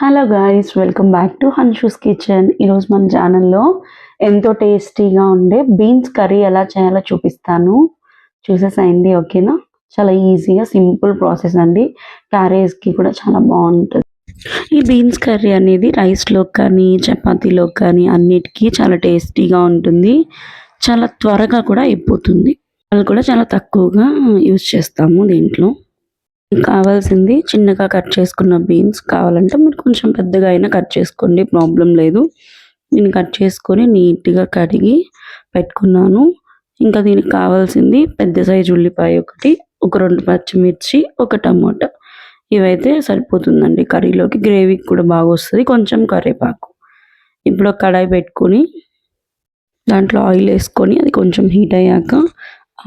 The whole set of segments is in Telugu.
Hello guys welcome back to Hanshu's kitchen ఈరోజు మన ఛానల్లో ఎంతో టేస్టీగా ఉండే బీన్స్ కర్రీ ఎలా చేయాలో చూపిస్తాను. చూసేసాయండి ఓకేనా చాలా ఈజీగా సింపుల్ ప్రాసెస్ అండి. క్యారేజ్కి కూడా చాలా బాగుంటుంది. ఈ బీన్స్ కర్రీ అనేది రైస్లో కానీ చపాతీలో కానీ అన్నిటికీ చాలా టేస్టీగా ఉంటుంది. చాలా త్వరగా కూడా అయిపోతుంది. వాళ్ళు కూడా చాలా తక్కువగా యూజ్ చేస్తాము దీంట్లో. కావాల్సింది చిన్నగా కట్ చేసుకున్న బీన్స్ కావాలంటే మీరు కొంచెం పెద్దగా అయినా కట్ చేసుకోండి ప్రాబ్లం లేదు. నేను కట్ చేసుకొని నీట్గా కడిగి పెట్టుకున్నాను. ఇంకా దీనికి కావాల్సింది పెద్ద సైజు ఉల్లిపాయ ఒకటి ఒక రెండు పచ్చిమిర్చి ఒక టమాటా. ఇవైతే సరిపోతుందండి. కర్రీలోకి గ్రేవీకి కూడా బాగా వస్తుంది కొంచెం కరివేపాకు. ఇప్పుడు ఒక కడాయి పెట్టుకొని దాంట్లో ఆయిల్ వేసుకొని అది కొంచెం హీట్ అయ్యాక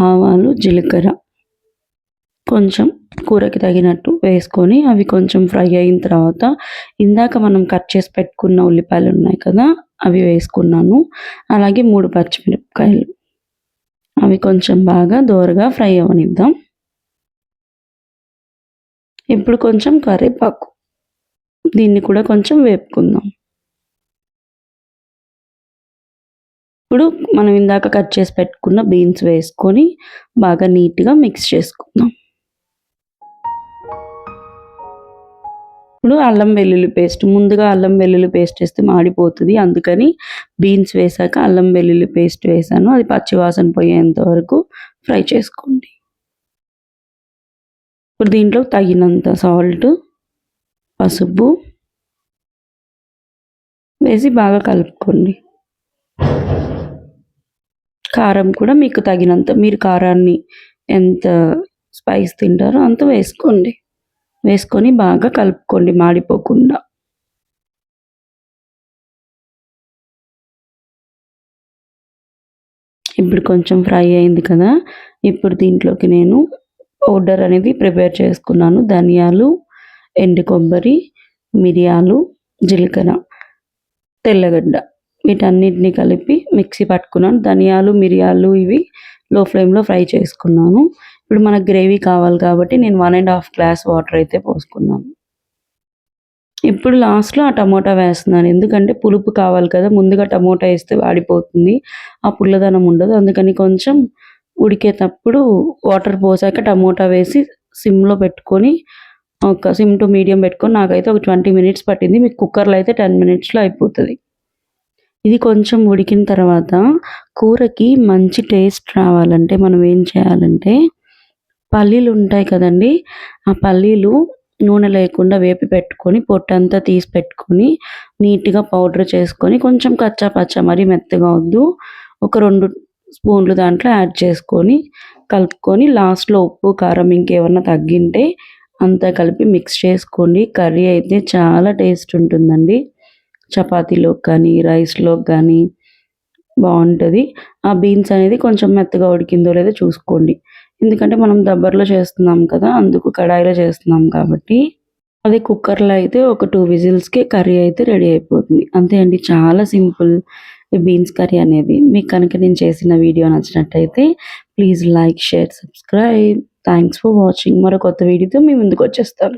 ఆవాలు జీలకర్ర కొంచెం కూరకి తగినట్టు వేసుకొని అవి కొంచెం ఫ్రై అయిన తర్వాత ఇందాక మనం కట్ చేసి పెట్టుకున్న ఉల్లిపాయలు ఉన్నాయి కదా అవి వేసుకున్నాను. అలాగే మూడు పచ్చిమిరపకాయలు. అవి కొంచెం బాగా దోరగా ఫ్రై అవ్వనిద్దాం ఇప్పుడు కొంచెం కరివేపాకు. దీన్ని కూడా కొంచెం వేపుకుందాం. ఇప్పుడు మనం ఇందాక కట్ చేసి పెట్టుకున్న బీన్స్ వేసుకొని బాగా నీట్గా మిక్స్ చేసుకుందాం. ఇప్పుడు అల్లం వెల్లుల్లి పేస్ట్ ముందుగా అల్లం వెల్లుల్లి పేస్ట్ వేస్తే మాడిపోతుంది. అందుకని బీన్స్ వేసాక అల్లం వెల్లుల్లి పేస్ట్ వేసాను. అది పచ్చివాసన పోయేంత వరకు ఫ్రై చేసుకోండి. ఇప్పుడు దీంట్లో తగినంత సాల్ట్ పసుపు వేసి బాగా కలుపుకోండి. కారం కూడా మీకు తగినంత మీరు కారాన్ని ఎంత స్పైస్ తింటారో అంత వేసుకోండి. వేసుకొని బాగా కలుపుకోండి మాడిపోకుండా. ఇప్పుడు కొంచెం ఫ్రై అయింది కదా ఇప్పుడు దీంట్లోకి నేను పౌడర్ అనేది ప్రిపేర్ చేసుకున్నాను. ధనియాలు ఎండు కొబ్బరి మిరియాలు జీలకర్ర తెల్లగడ్డ వీటన్నిటిని కలిపి మిక్సీ పట్టుకున్నాను. ధనియాలు మిరియాలు ఇవి లో ఫ్లేమ్లో ఫ్రై చేసుకున్నాను. ఇప్పుడు మనకు గ్రేవీ కావాలి కాబట్టి నేను one and half glass water అయితే పోసుకున్నాను. ఇప్పుడు లాస్ట్లో ఆ టమోటా వేస్తున్నాను. ఎందుకంటే పులుపు కావాలి కదా ముందుగా టమోటా వేస్తే వాడిపోతుంది. ఆ పుల్లదనం ఉండదు. అందుకని కొంచెం ఉడికేటప్పుడు వాటర్ పోసాక టమోటా వేసి సిమ్లో పెట్టుకొని ఒక సిమ్ టు మీడియం పెట్టుకొని నాకైతే ఒక ట్వంటీ మినిట్స్ పట్టింది. మీకు కుక్కర్లో అయితే టెన్ మినిట్స్లో అయిపోతుంది. ఇది కొంచెం ఉడికిన తర్వాత కూరకి మంచి టేస్ట్ రావాలంటే మనం ఏం చేయాలంటే పల్లీలు ఉంటాయి కదండి ఆ పల్లీలు నూనె లేకుండా వేపి పెట్టుకొని పొట్టంతా తీసి పెట్టుకొని నీట్గా పౌడర్ చేసుకొని కొంచెం కచ్చా పచ్చా మరీ మెత్తగా వద్దు. ఒక రెండు స్పూన్లు దాంట్లో యాడ్ చేసుకొని కలుపుకొని లాస్ట్లో ఉప్పు కారం ఇంకేమన్నా తగ్గింటే అంతా కలిపి మిక్స్ చేసుకోండి. కర్రీ అయితే చాలా టేస్ట్ ఉంటుందండి. చపాతీలోకి కానీ రైస్లోకి కానీ బాగుంటుంది. ఆ బీన్స్ అనేది కొంచెం మెత్తగా ఉడికిందో లేదో చూసుకోండి. ఎందుకంటే మనం దబ్బర్లో చేస్తున్నాం కదా అందుకు కడాయిలో చేస్తున్నాం కాబట్టి. అదే కుక్కర్లో అయితే ఒక టూ విజిల్స్కి కర్రీ అయితే రెడీ అయిపోతుంది. అంతే అండి చాలా సింపుల్ బీన్స్ కర్రీ అనేది. మీకు కనుక నేను చేసిన వీడియో నచ్చినట్టయితే please like share subscribe. Thanks for watching. మరో కొత్త వీడియోతో మీ ముందుకు వచ్చేస్తాను.